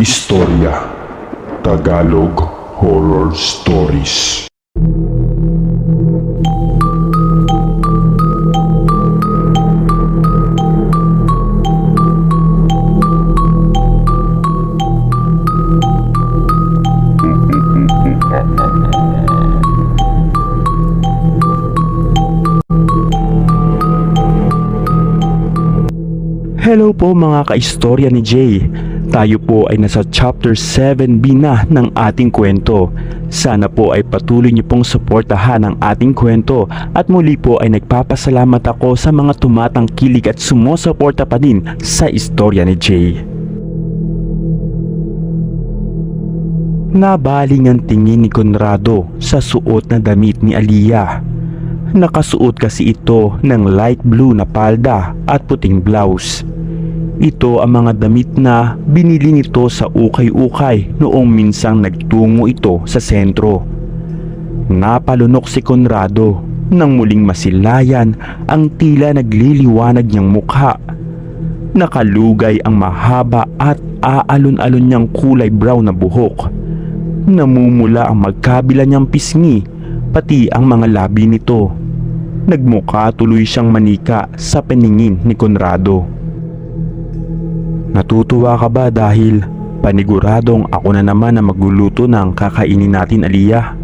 Istorya Tagalog Horror Stories Hello po mga kaistorya ni Jay. Tayo po ay nasa chapter 7B na ng ating kwento. Sana po ay patuloy niyo pong suportahan ang ating kwento at muli po ay nagpapasalamat ako sa mga tumatangkilik at sumusuporta pa din sa istorya ni Jay. Nabaling ang tingin ni Conrado sa suot na damit ni Aliyah. Nakasuot kasi ito ng light blue na palda at puting blouse. Ito ang mga damit na binili nito sa ukay-ukay noong minsang nagtungo ito sa sentro. Napalunok si Conrado nang muling masilayan ang tila nagliliwanag niyang mukha. Nakalugay ang mahaba at aalon-alon niyang kulay brown na buhok. Namumula ang magkabila niyang pisngi pati ang mga labi nito. Nagmukha tuloy siyang manika sa paningin ni Conrado. Natutuwa ka ba dahil paniguradong ako na naman ang magluluto ng kakainin natin Aliyah?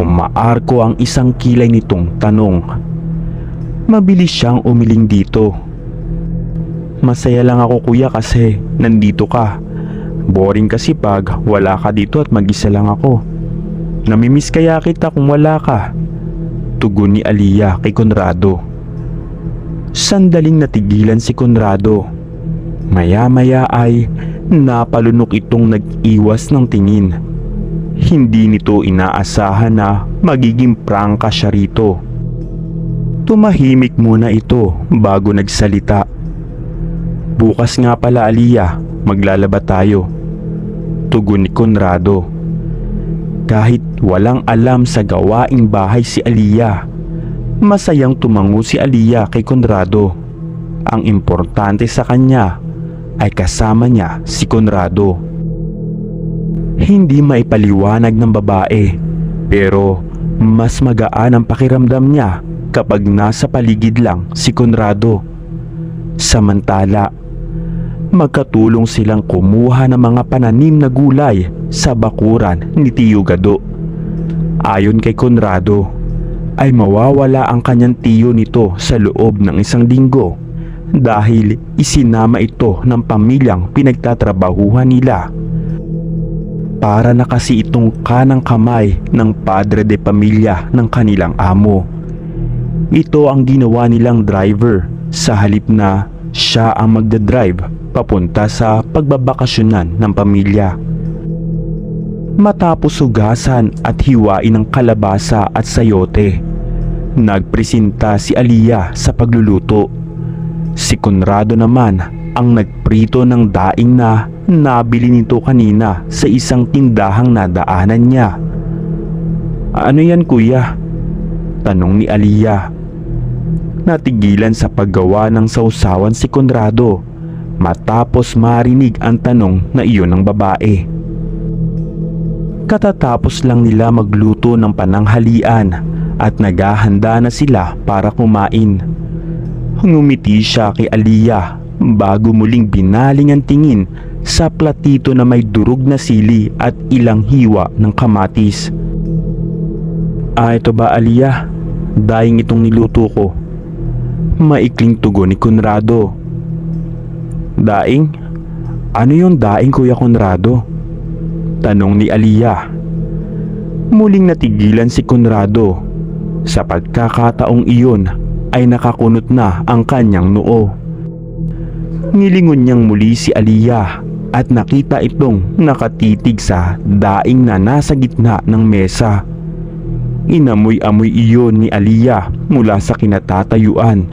Umaar ko ang isang kilay nitong tanong. Mabilis siyang umiling dito. Masaya lang ako kuya kasi nandito ka. Boring kasi pag wala ka dito at mag-isa lang ako. Namimiss kaya kita kung wala ka. Tugon ni Aliyah kay Conrado. Sandaling natigilan si Conrado. Maya-maya ay napalunok itong nag-iwas ng tingin. Hindi nito inaasahan na magiging prangka siya rito. Tumahimik muna ito bago nagsalita. Bukas nga pala Aliyah, maglalaba tayo. Tugon ni Conrado. Kahit walang alam sa gawaing bahay si Aliyah, masayang tumango si Aliyah kay Conrado. Ang importante sa kanya ay kasama niya si Conrado. Hindi maipaliwanag ng babae pero mas magaan ang pakiramdam niya kapag nasa paligid lang si Conrado. Samantala, magkatulong silang kumuha ng mga pananim na gulay sa bakuran ni Tiyo Gado. Ayon kay Conrado, ay mawawala ang kanyang tiyo nito sa loob ng isang linggo dahil isinama ito ng pamilyang pinagtatrabahuhan nila. Para na kasi itong kanang kamay ng padre de pamilya ng kanilang amo. Ito ang ginawa nilang driver sa halip na siya ang magdadrive papunta sa pagbabakasyonan ng pamilya. Matapos hugasan at hiwain ng kalabasa at sayote, nagpresenta si Aliyah sa pagluluto. Si Conrado naman ang nagprito ng daing na nabili nito kanina sa isang tindahang nadaanan niya. Ano yan kuya? Tanong ni Aliyah. Natigilan sa paggawa ng sausawan si Conrado matapos marinig ang tanong na iyon ng babae. Katatapos lang nila magluto ng pananghalian at naghahanda na sila para kumain. Ngumiti siya kay Aliyah bago muling binaling ang tingin sa platito na may durog na sili at ilang hiwa ng kamatis. Ah, ito ba Aliyah? Daing itong niluto ko. Maikling tugon ni Conrado. Daing? Ano yung daing Kuya Conrado? Tanong ni Aliyah. Muling natigilan si Conrado. Sa pagkakataong iyon ay nakakunot na ang kanyang noo. Nilingon niyang muli si Aliyah at nakita itong nakatitig sa daing na nasa gitna ng mesa. Inamoy-amoy iyon ni Aliyah mula sa kinatatayuan.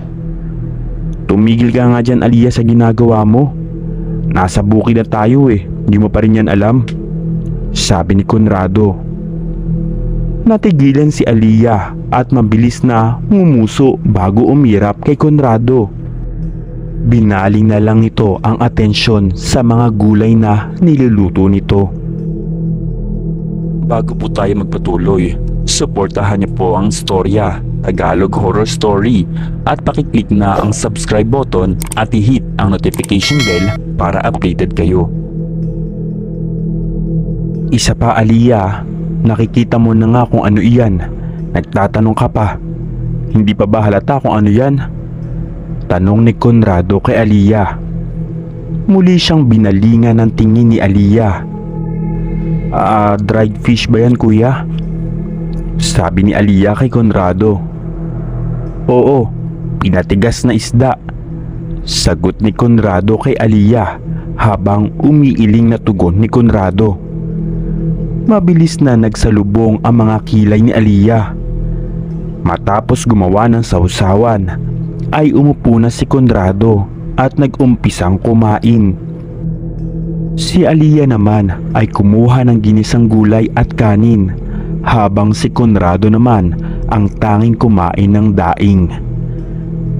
Tumigil ka nga dyan Aliyah sa ginagawa mo. Nasa bukid na tayo eh, di mo pa rin yan alam. Sabi ni Conrado. Natigilan si Aliyah at mabilis na ngumuso bago umirap kay Conrado. Binaling na lang nito ang atensyon sa mga gulay na niluluto nito. Bago po tayo magpatuloy, suportahan niyo po ang storya Tagalog Horror Story at pakiclick na ang subscribe button at i-hit ang notification bell para updated kayo. Isa pa Aliyah, nakikita mo na nga kung ano iyan. Nagtatanong ka pa. Hindi pa ba halata kung ano yan? Tanong ni Conrado kay Aliyah. Muli siyang binalingan ng tingin ni Aliyah. Ah, dried fish ba yan kuya? Sabi ni Aliyah kay Conrado. Oo, pinatigas na isda. Sagot ni Conrado kay Aliyah habang umiiling na tugon ni Conrado. Mabilis na nagsalubong ang mga kilay ni Aliyah. Matapos gumawa ng sausawan, ay umupo na si Conrado at nag-umpisang kumain. Si Aliyah naman ay kumuha ng ginisang gulay at kanin habang si Conrado naman ang tanging kumain ng daing.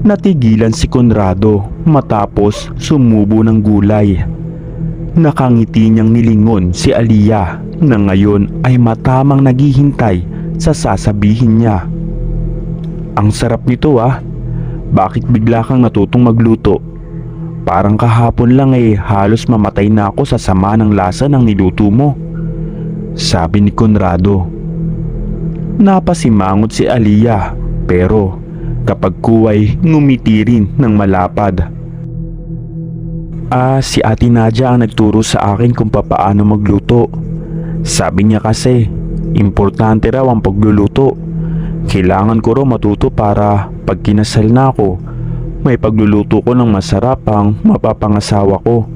Natigilan si Conrado matapos sumubo ng gulay. Nakangiti niyang nilingon si Aliyah na ngayon ay matamang naghihintay sa sasabihin niya. Ang sarap nito ah. Bakit bigla kang natutong magluto? Parang kahapon lang eh halos mamatay na ako sa sama ng lasa ng niluto mo. Sabi ni Conrado. Napasimangot si Aliyah pero kapag kuway ngumiti rin ng malapad. Ah, si Ate Nadia ang nagturo sa akin kung papaano magluto. Sabi niya kasi, importante raw ang pagluluto. Kailangan ko raw matuto para pag kinasal na ako, may pagluluto ko ng masarap ang mapapangasawa ko.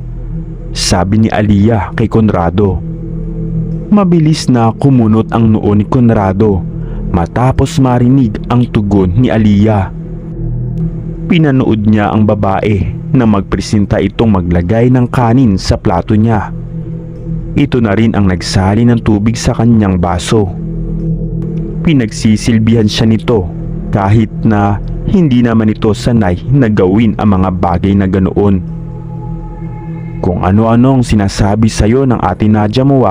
Sabi ni Aliyah kay Conrado. Mabilis na kumunot ang noo ni Conrado matapos marinig ang tugon ni Aliyah. Pinanood niya ang babae na magpresenta itong maglagay ng kanin sa plato niya. Ito na rin ang nagsali ng tubig sa kanyang baso. Pinagsisilbihan siya nito kahit na hindi naman ito sanay na gawin ang mga bagay na ganoon. Kung ano-ano ang sinasabi sa'yo ng ate Nadia mo.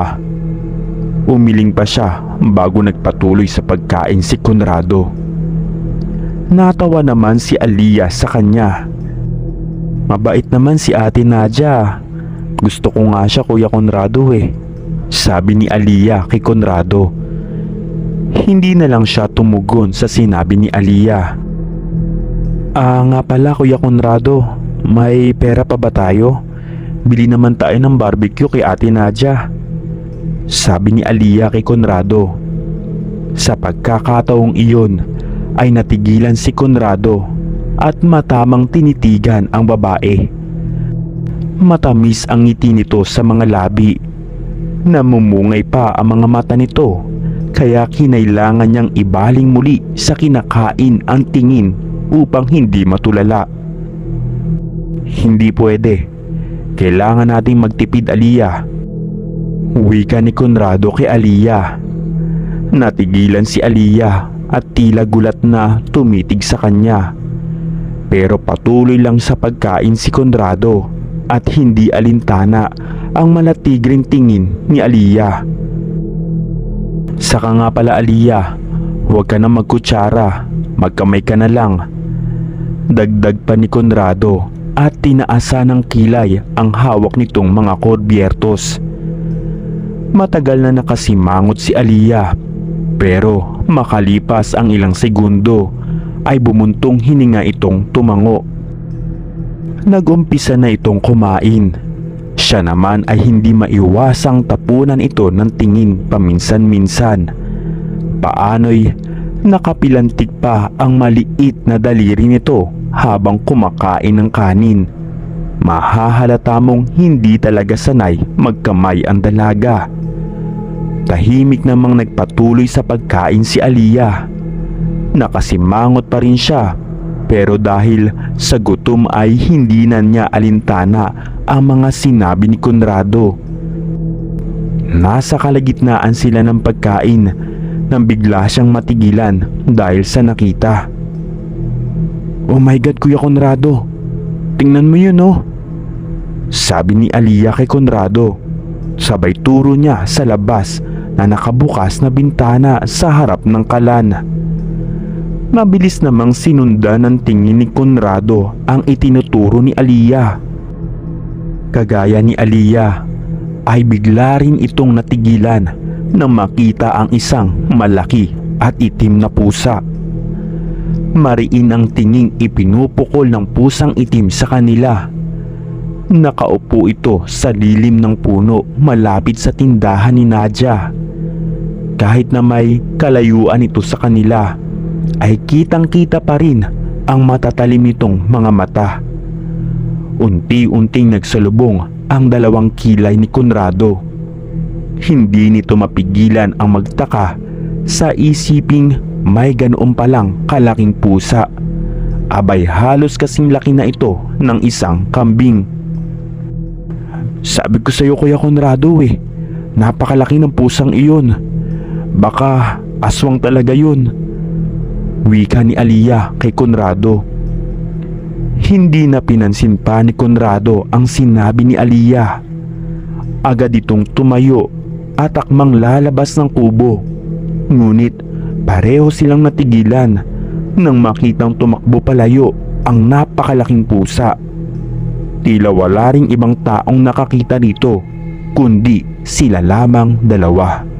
Umiling pa siya bago nagpatuloy sa pagkain si Conrado. Natawa naman si Aliyah sa kanya. Mabait naman si ate Nadia. Gusto ko nga siya kuya Conrado eh. Sabi ni Aliyah kay Conrado. Hindi na lang siya tumugon sa sinabi ni Aliyah. Ah nga pala kuya Conrado, may pera pa ba tayo? Bili naman tayo ng barbecue kay ate Nadia. Sabi ni Aliyah kay Conrado. Sa pagkakataong iyon ay natigilan si Conrado at matamang tinitigan ang babae. Matamis ang ngiti nito sa mga labi. Namumungay pa ang mga mata nito kaya kinailangan niyang ibaling muli sa kinakain ang tingin upang hindi matulala. Hindi pwede. Kailangan nating magtipid Aliyah. Wika ni Conrado kay Aliyah. Natigilan si Aliyah at tila gulat na tumitig sa kanya. Pero patuloy lang sa pagkain si Conrado at hindi alintana ang malatigring tingin ni Aliyah. Saka nga pala Aliyah, huwag ka na magkutsara, magkamay ka na lang. Dagdag pa ni Conrado at tinaasa ng kilay ang hawak nitong mga korbiertos. Matagal na nakasimangot si Aliyah pero makalipas ang ilang segundo ay bumuntong hininga itong tumango. Nagumpisa na itong kumain. Siya naman ay hindi maiwasang tapunan ito ng tingin paminsan-minsan. Paano'y nakapilantik pa ang maliit na daliri nito habang kumakain ng kanin. Mahahalata mong hindi talaga sanay magkamay ang dalaga. Tahimik namang nagpatuloy sa pagkain si Aliyah. Nakasimangot pa rin siya pero dahil sa gutom ay hindi na niya alintana ang mga sinabi ni Conrado. Nasa kalagitnaan sila ng pagkain nang bigla siyang matigilan dahil sa nakita. Oh my God Kuya Conrado, Tingnan mo yun oh. Sabi ni Aliyah kay Conrado. Sabay turo niya sa labas na nakabukas na bintana sa harap ng kalan. Mabilis namang sinundan ng tingin ni Conrado ang itinuturo ni Aliyah. Kagaya ni Aliyah ay bigla rin itong natigilan nang makita ang isang malaki at itim na pusa. Mariin ang tinging ipinupukol ng pusang itim sa kanila. Nakaupo ito sa lilim ng puno malapit sa tindahan ni Nadia. Kahit na may kalayuan ito sa kanila, ay kitang kita pa rin ang matatalim nitong mga mata. Unti-unting nagsalubong ang dalawang kilay ni Conrado. Hindi nito mapigilan ang magtaka sa isiping may ganoon palang kalaking pusa. Abay halos kasing laki na ito ng isang kambing. Sabi ko sa iyo Kuya Conrado eh, napakalaki ng pusang iyon. Baka aswang talaga yun. Wika ni Aliyah kay Conrado. Hindi na pinansin pa ni Conrado ang sinabi ni Aliyah. Agad itong tumayo at akmang lalabas ng kubo. Ngunit pareho silang natigilan nang makitang tumakbo palayo ang napakalaking pusa. Tila wala ring ibang taong nakakita dito kundi sila lamang dalawa.